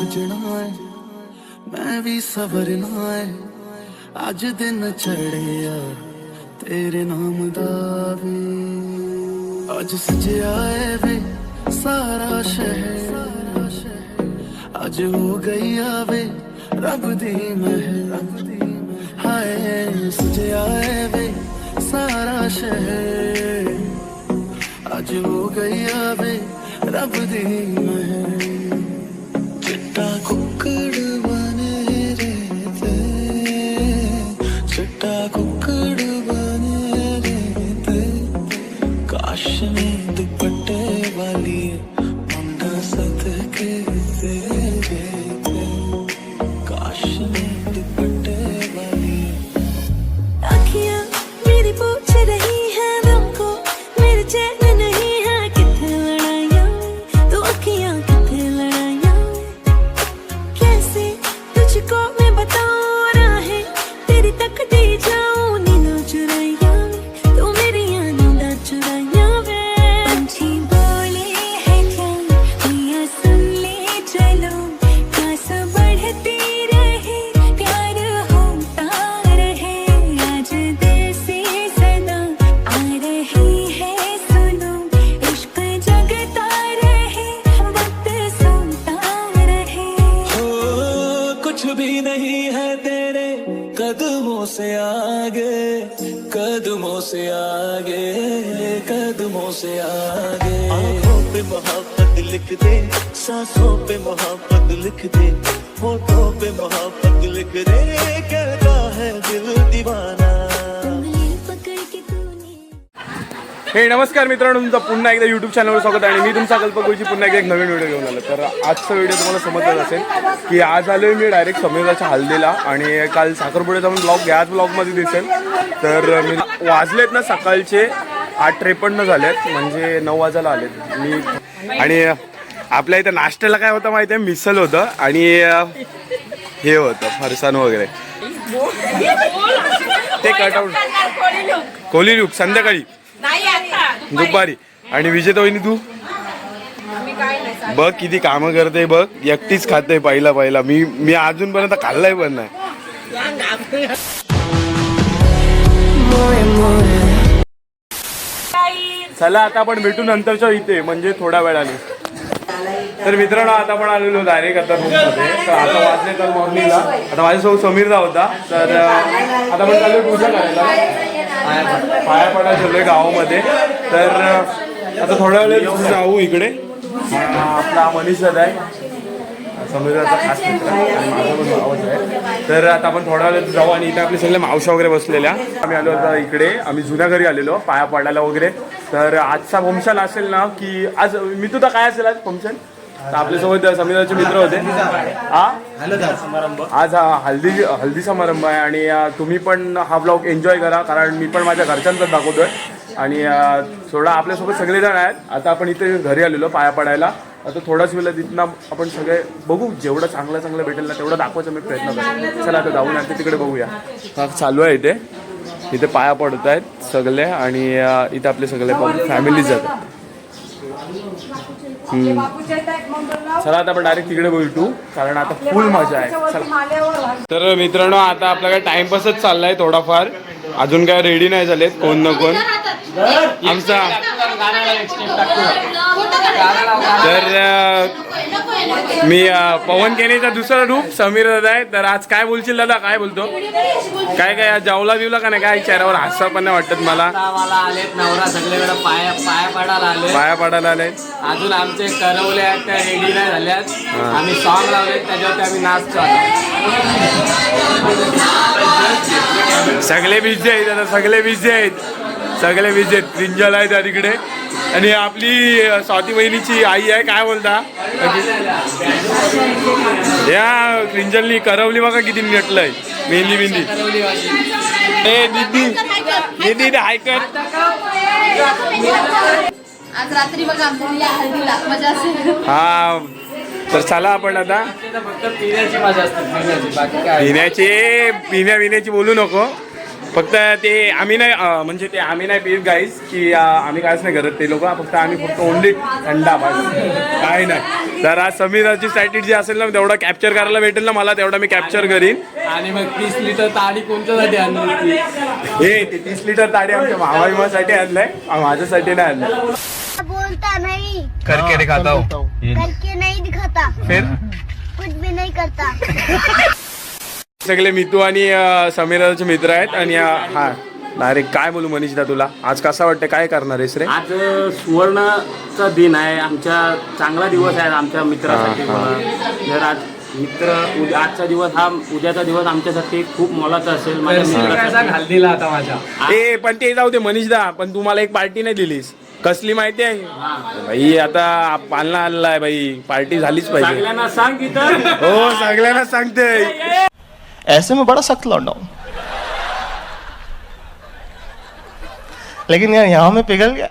ਅੱਖੀਆਂ ਸਜਣਾ ਏ ਮੈਂ ਵੀ ਸਬਰਨਾ ਏ ਅੱਜ ਦਿਨ ਚੜਿਆ ਤੇਰੇ ਨਾਮ ਦਾ ਵੀ। ਅੱਜ ਸਜਿਆ ਏ ਵੇ ਸਾਰਾ ਸ਼ਹਿਰ। ਅੱਜ ਹੋ ਗਈ ਆਵੇ ਰੱਬ ਦੀ ਮਹਿਰ। ਹਾਏ, ਸਜਿਆ ਏ ਵੇ ਸਾਰਾ ਸ਼ਹਿਰ। ਅੱਜ ਹੋ ਗਈ ਆਵੇ ਰੱਬ ਦੀ ਮਹਿਰ। fragut. होठों पे मोहब्बत लिख दे कहता है दिल दीवाना। उंगली पकड़ के तूने। हे नमस्कार मित्रांनो तुमचं पुन्हा एकदा युट्यूब चॅनलवर स्वागत आहे. आणि मी तुमचा कल्पकोची पुन्हा एकदा एक नवीन व्हिडिओ घेऊन आलो. तर आजचा व्हिडिओ तुम्हाला समजत असेल की आज आलोय मी डायरेक्ट समीराच्या हल्दीला आणि काल साखरपुड्याचा पण ब्लॉग याच ब्लॉगमध्ये दिसेल. तर मी वाजलेत ना सकाळचे आठ त्रेपन्न झालेत म्हणजे नऊ वाजायला आलेत. मी आणि आपल्या इथं नाश्त्याला काय होतं माहिती आहे मिसल होतं आणि हे होतं फरसाण वगैरे. ते कटआउट कोली लुक संध्याकाळी. दुपारी. आणि विजेता वहिनी तू? बघ किती कामं करते बघ. एकटीच खाते पहिला पहिला. मी मी अजूनपर्यंत खाल्लाय पण नाही. चला आता आपण भेटू नंतरच्या इथे म्हणजे थोड्या वेळाने. तर मित्रांनो आता आपण आलेलो डायरेक्ट आता रूममध्ये. तर आता वाजले तर मॉर्निंगला आता माझ्यासोबत समीरदा होता. तर आता आपण चालू पूजा करायला. पाया- पडायला चाललोय गावामध्ये. तर आता थोड्या वेळेत जाऊ इकडे. आपला मनीष दादा आहे. समीराचा खास मित्र आणि माझा पण भावच आहे. तर आता आपण थोड्या वेळात जाऊ आणि इथे आपले सगळे मावशा वगैरे बसलेल्या. आम्ही आलो होता इकडे. आम्ही जुन्या घरी आलेलो पाया पडायला वगैरे. तर आजचा फंक्शन असेल ना की आज मी तुझा काय असेल आज फंक्शन? तर आपल्यासोबत समीराचे मित्र होते. हा? आज हा हल्दी हल्दी समारंभ आहे आणि तुम्ही पण हा ब्लॉग एन्जॉय करा कारण मी पण माझ्या घरच्यांचाच दाखवतोय. आणि थोडा आपल्यासोबत सगळेजण आहेत. आता आपण इथे घरी आलेलो पाया पडायला. आता थोडाच वेळ तिथनं आपण सगळे बघू जेवढं चांगलं चांगलं भेटेल ना तेवढं दाखवायचा मी प्रयत्न करतो चला आता जाऊन आता तिकडे बघूया. हा चालू आहे इथे. इथे पाया पडत आहेत सगळे आणि इथे आपले सगळे फॅमिलीज आहेत. चला आता आपण डायरेक्ट तिकडे भेटू कारण आता फुल मजा आहे. चला. तर मित्रांनो आता आपला काय टाइमपासच चाललाय थोडाफार. अजून काय रेडी नाही झालेत कोण ना कोण. आमचा तर मी पवन केनेचा दुसरा रूप समीर दादा आहे. तर आज काय बोलशील दादा? काय बोलतो? काय काय जावला बिवला का नाही? काय चेहऱ्यावर हास्य पण नाही वाटत मला. नवरा सगळीकडे पाया पाया पडायला आले. पाया पडायला आलाय अजून आमचे करवले आहेत त्या रेडी नाही झाल्यात. आम्ही सॉंग लावलेत त्याच्यावरती आम्ही नाचतो. सगळे बिझी आहेत आता सगळे बिझी आहेत. सगळे आहेत क्रिंजल आहे त्या तिकडे. आणि आपली स्वाती बहिणीची आई आहे काय बोलता? या क्रिंजलनी करवली बघा किती नटलंय मेहंदी वाजली. ए दीदी दीदी हाय कर. आज रात्री बघा आमच्या हळदीला. मजा असेल. हा. तर चला आपण आता. पिण्याची पिण्या पिण्याची. बोलू नको. फक्त ते आम्ही नाही म्हणजे ते आम्ही नाही पीत गाईस की आम्ही काहीच नाही करत ते लोक. फक्त आम्ही फक्त ओनली थंडा बस. काय नाही. तर आज समीराची स्ट्रॅटेजी जी असेल ना तेवढा कॅप्चर करायला भेटेल ना मला तेवढा मी कॅप्चर करीन. आणि मग तीस लिटर ताडी कोणच्यासाठी आणली हे ते तीस लिटर ताडी आमच्या मामासाठी आणलंय. माझ्यासाठी नाही आणलंय बोलता नहीं. करके दिखाता हूँ. करके नहीं दिखाता. फिर? कुछ भी नहीं करता. सगळे मितू आणि समीराचे मित्र आहेत आणि हा डायरेक्ट काय बोलू मनीषदा तुला? आज कसा वाटतं काय करणार आहेस रे? आज सुवर्णचा दिन आहे. आमच्या चांगला दिवस आहे आमच्या मित्रासाठी. जर आज मित्र उद्या आजचा दिवस हा उद्याचा दिवस आमच्यासाठी खूप मोलाचा असेल. माझ्या मित्रासाठी. घाल दिला आता माझ्या? ए पण ते जाऊ दे मनीषदा पण तू मला एक पार्टी नाही दिलीस. कसली माहिती आहे? हा. भाई आता पालना आलेला आहे भाई. पार्टी झालीच पाहिजे. सगळ्यांना सांग हो सगळ्यांना सांगते ऐसे में बड़ा सख्त लौंडा हूं। लेकिन यार यहां में पिघल गया।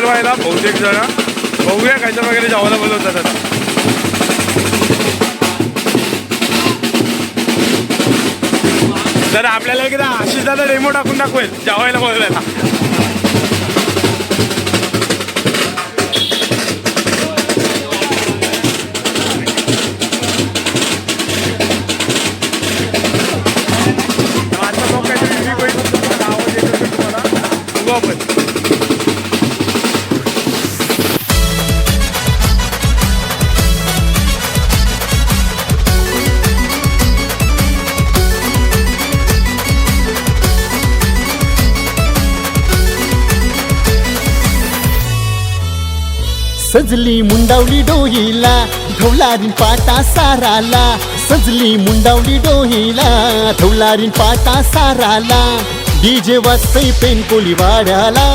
जेवायला बहुतेक जण. बघूया कशा वगैरे जेवायला बोलवतात आता तर आपल्याला एकदा आशिष दादा डेमो टाकून दाखवेल जेवायला बोलवायला. सजली मुंडावली डोहीला धवलारीन पाटा साराला. सजली मुंडावली डोहीला धवलारीन पाटा साराला. डीजे वाजतय पेनकोली वाड्याला.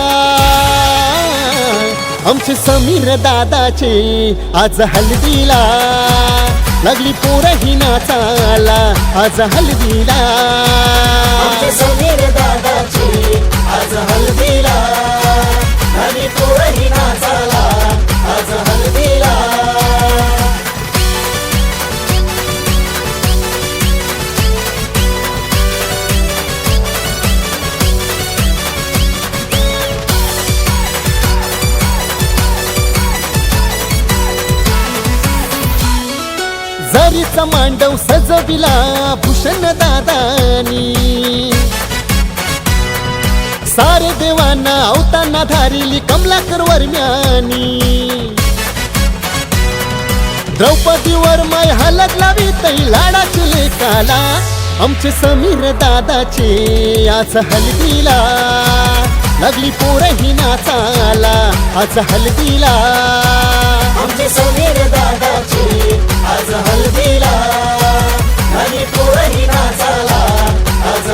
आमचे समीर दादाचे आज हल्दीला. लागली पोरही नाचाला आज हल्दीला. आमचे समीर दादाचे आज हल्दीला. लागली पोरही नाचाला आज हल्दीला. जरीचा मांडव सजविला भूषण दादानी. सारे देवांना अवताना धारिली कमलाकर वर्म्यानी. द्रौपदीवर माय हलत लावी तै लाडाचे लेकाला. आमचे समीर दादाचे आज हलदीला लागली पोरही नाचाला आज हलदीला आमचे समीर दादाचे आज हलदीला लागली पोरही नाचाला आज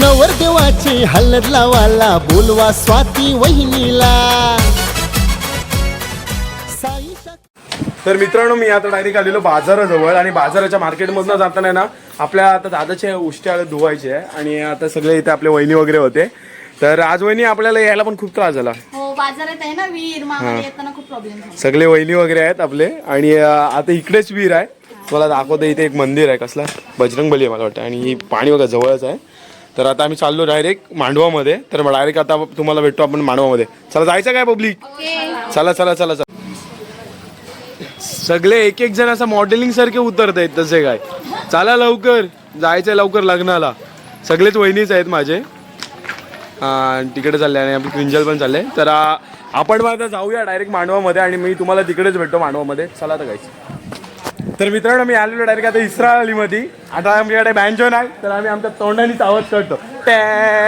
हलदीला नवरदेवाची हलद लावाला बोलवा स्वाती वहिनीला. तर मित्रांनो मी आता डायरेक्ट आलेलो बाजाराजवळ आणि बाजाराच्या मार्केटमधनं जाताना ना आपल्या आता दादाचे उष्ट्या धुवायचे आहे आणि आता सगळे इथे आपले वहिनी वगैरे होते. तर आज वहिनी आपल्याला यायला पण खूप त्रास झाला. हो बाजारात आहे ना वीर मामाला येताना खूप प्रॉब्लेम झाला. सगळे वहिनी वगैरे आहेत आपले आणि अं, आता इकडेच वीर आहे. मला दाखवतो इथे एक मंदिर आहे कसला बजरंग बली आहे मला वाटतं. आणि ही पाणी बघा जवळच आहे. तर आता आम्ही चाललो डायरेक्ट मांडवामध्ये. तर डायरेक्ट आता तुम्हाला भेटतो आपण मांडवामध्ये. चला जायचं काय पब्लिक? चला चला चला चला. सगळे एक एक जण असं मॉडेलिंग सारखे उतरत आहेत तसे काय. चला लवकर. जायचंय लवकर लग्नाला. सगळेच वहिनीच आहेत माझे. तिकडे चालले आणि आपली क्रिंजल पण चालले. तर आपण मग आता जाऊया डायरेक्ट मांडवामध्ये आणि मी तुम्हाला तिकडेच भेटतो मांडवामध्ये. चला तर काहीच तर मित्रांनो मी आलेलो डायरेक्ट आता इस्रा अलीमध्ये. आता आमच्याकडे बँजो नाही तर आम्ही आमच्या तोंडानेच आवाज करतो. टॅ.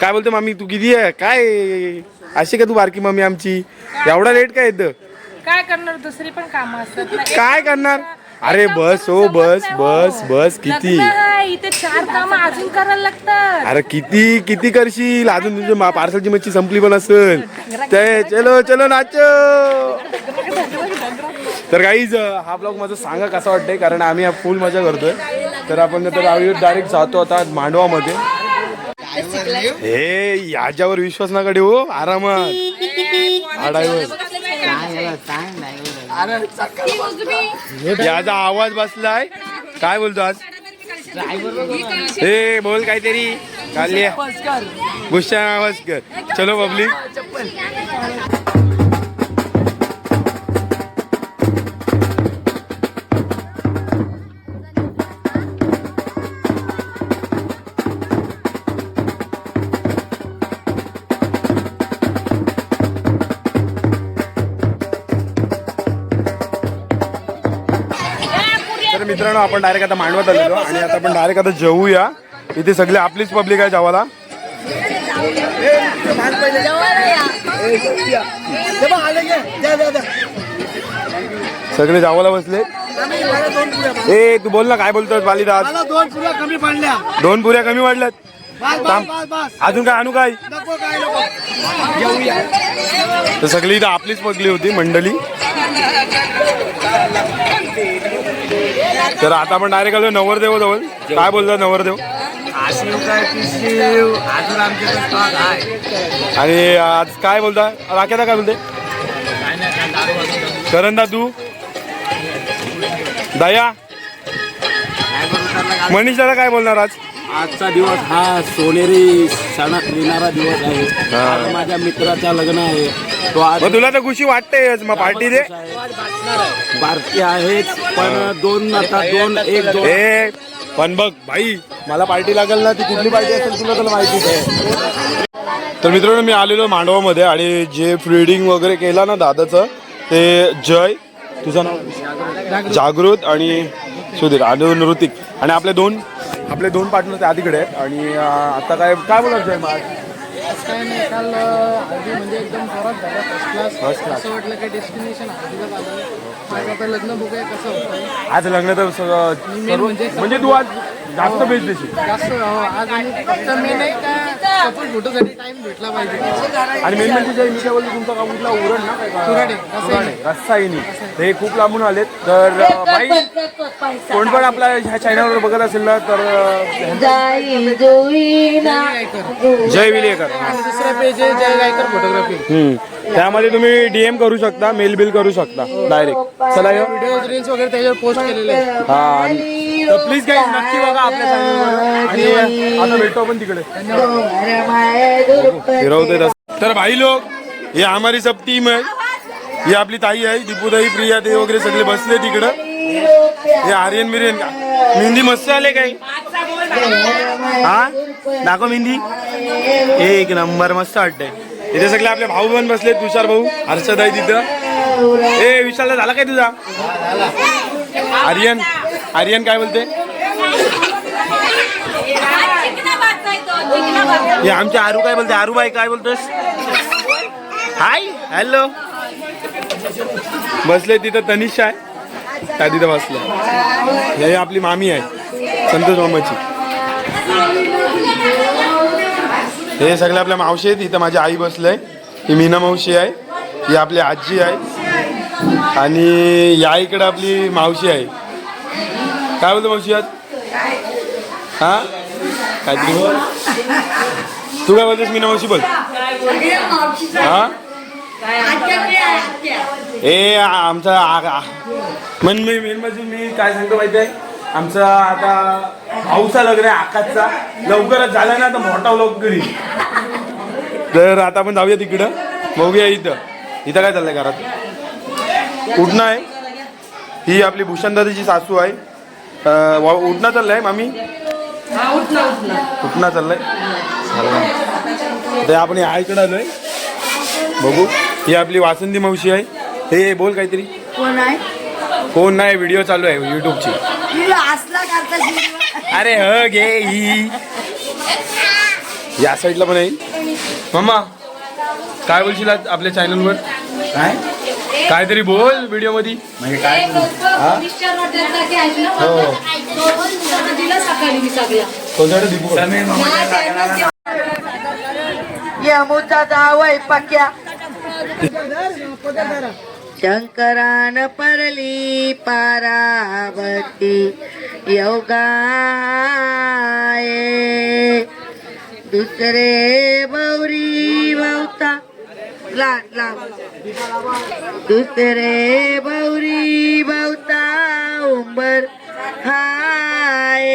काय बोलते मामी तू किती आहे? काय? अशी का तू बारकी मम्मी आमची? एवढा लेट काय येतं? काय करणार? दुसरी पण कामं असतात. ना काय करणार? अरे बस हो बस बस बस किती? इथे चार कामं अजून करायला लागतात. अरे किती किती करशील? अजून तुझी मा- पार्सलची मच्छी संपली पण असेल. ते चलो चलो नाचो. तर काहीच हा ब्लॉग माझा सांगा कसा वाटतंय? कारण आम्ही फुल मजा करतोय. तर आपण तर डायरेक्ट जातो आता मांडवामध्ये. हे याच्यावर विश्वास नका ठेवू आरामात. हा driver. याचा आवाज बसलाय. काय बोलतो आज? हे बोल काहीतरी. गुस्सा आवाज कर. चलो पब्लिक मित्रांनो आपण डायरेक्ट आता मांडवत आलेलो आणि आता आपण डायरेक्ट आता जेवूया इथे सगळे आपलीच पब्लिक आहे जेवायला सगळे जेवायला बसले. ए तू बोल ना काय बोलतोय बालिदास दोन पुऱ्या कमी पडल्या. दोन पुऱ्या कमी वाढल्यात. अजून काय आणू काय? तर सगळी इथं आपलीच पगली होती मंडळी. तर आता आपण डायरेक्ट आलो नवरदेव जवळ. काय बोलतात नवरदेव? आणि आज काय बोलता? राख्यादा काय बोलते? करंदा तू? दया? मनीष दादा काय बोलणार आज? आजचा दिवस हा सोनेरी सणात येणारा दिवस आहे. आज माझ्या मित्राचा लग्न आहे. तो आज मग तुला तर खुशी वाटतेच. मग पार्टी दे. भारती आहेच पण दोन आता दोन एक दोन. ए पण बघ भाई मला पार्टी लागेल ना ती कुठली पार्टी असेल तुला तर माहितीच आहे. तर मित्रांनो मी आलेलो मांडवामध्ये आणि जे फ्रीडिंग वगैरे केला ना दादाचं ते जय तुझं नाव? जागृत आणि सुधीर आणि ऋतिक. आणि आपले दोन आपले दोन पार्टनर त्या तिकडे आहेत आणि आता काय काय बोलत जय मग काय नाही काल हळदी म्हणजे एकदम जोरात झाला. First class First class. असं वाटलं डेस्टिनेशन आलं आता लग्न बघूया कसं होतं आज लग्न तर सगळं सर्व- म्हणजे तू आज जास्त बेस्ट देशील. जास्त हो, आज आणि फक्त मी नाही का कपल फोटोसाठी टाइम भेटला पाहिजे. आणि मेन म्हणजे जे मी काय बोलतो तुमचा गाव कुठला उरण ना काय का? रस्साईनी ते खूप लांबून आलेत. तर अं, बाई कोण पण आपल्या ह्या चॅनलवर बघत असेल ना तर अं, जय विलेकर. आणि दुसरा पेज आहे जय गायकर फोटोग्राफी हम्म. त्यामध्ये तुम्ही डीएम करू शकता मेल बिल करू शकता डायरेक्ट चला यो. व्हिडिओ रील्स वगैरे त्याच्यावर पोस्ट केलेले आहेत. हा आणि- तर प्लीज काही नक्की बघा आपल्या चॅनलवर आणि आता भेटतो आपण तिकडे. फिरवते. तर भाई लोक हे हमारी सब टीम है ही आपली ताई आहे दीपूताई प्रिया ते वगैरे सगळे बसले तिकडं. हे आर्यन बिर्यन का? मेहंदी मस्त आले काही हा? दाखव मेहंदी. एक नंबर मस्त वाटतंय. इथे सगळे आपले भाऊ पण बसले तुषार भाऊ हर्षद आहे तिथं. ए विशालला झाला काय तुझा? आर्यन आर्यन काय बोलते? हे आमचे आरू काय बोलते? आरूबाई काय बोलतोस? Hi hello. बसले तिथं तनिषा आहे. त्या तिथं बसलं हे आपली मामी आहे संतोष मामाची. हे सगळे आपल्या मावशी आहेत. इथं माझी आई बसलंय ही मीना मावशी आहे. ही आपली आजी आहे. आणि या इकडे आपली मावशी आहे. काय बोलतो मावशी आज? हा? काहीतरी बोल. तू काय बोलतेस? मीना मावशी बोल. हा? ए आमचा मेन म्हणजे मी काय सांगतो माहिती आहे? आमचा आता भाऊचा लग्न आहे आकाशचा. लवकरच झाला ना तर मोठा लोक घरी. तर आता आपण जाऊया तिकडं. बघूया इथं. इथं काय चाललंय घरात? उठणं आहे. ही आपली भूषण दादाची सासू आहे. उठणं चाललंय मामी? उठणं चाललंय? चालेल. ते आपण या इकडं आलोय. बघू. ही आपली वासंती मावशी आहे. हे बोल काहीतरी. कोण आहे? कोण नाही व्हिडिओ चालू आहे युट्यूबची अरे ह घे ही. या साईडला पण येईल. मम्मा काय बोलशील आपल्या चॅनलवर काय? काहीतरी बोल व्हिडिओमध्ये म्हणजे काय? कोणत्या दीपू? यमुचा जावय पक्या. शंकरान परली पारावती योगाये. दुसरे बौरी भवता लाट दुसरे बौरी भवता उंबर हाय.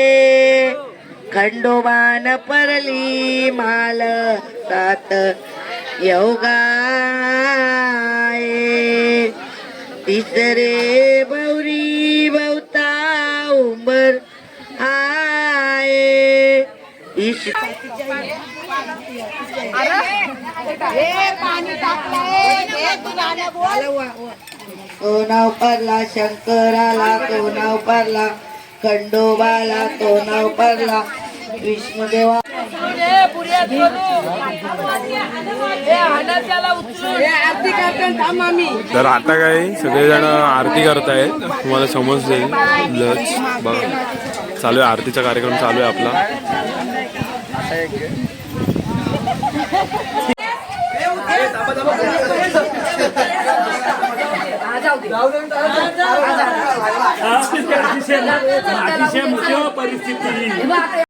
खंडोबान परली माल सात योगा तिसरे बौरी भवता उंबर आये ईश तो नाव पडला शंकराला तो नाव पडला खंडोबाला तो नाव पडला विष्णुदेवा तर आता काय सगळेजण आरती करतायत तुम्हाला समजले लच बघा. चालू आहे. आरतीचा कार्यक्रम चालू आहे आपला. अतिशय मोठी परिस्थिती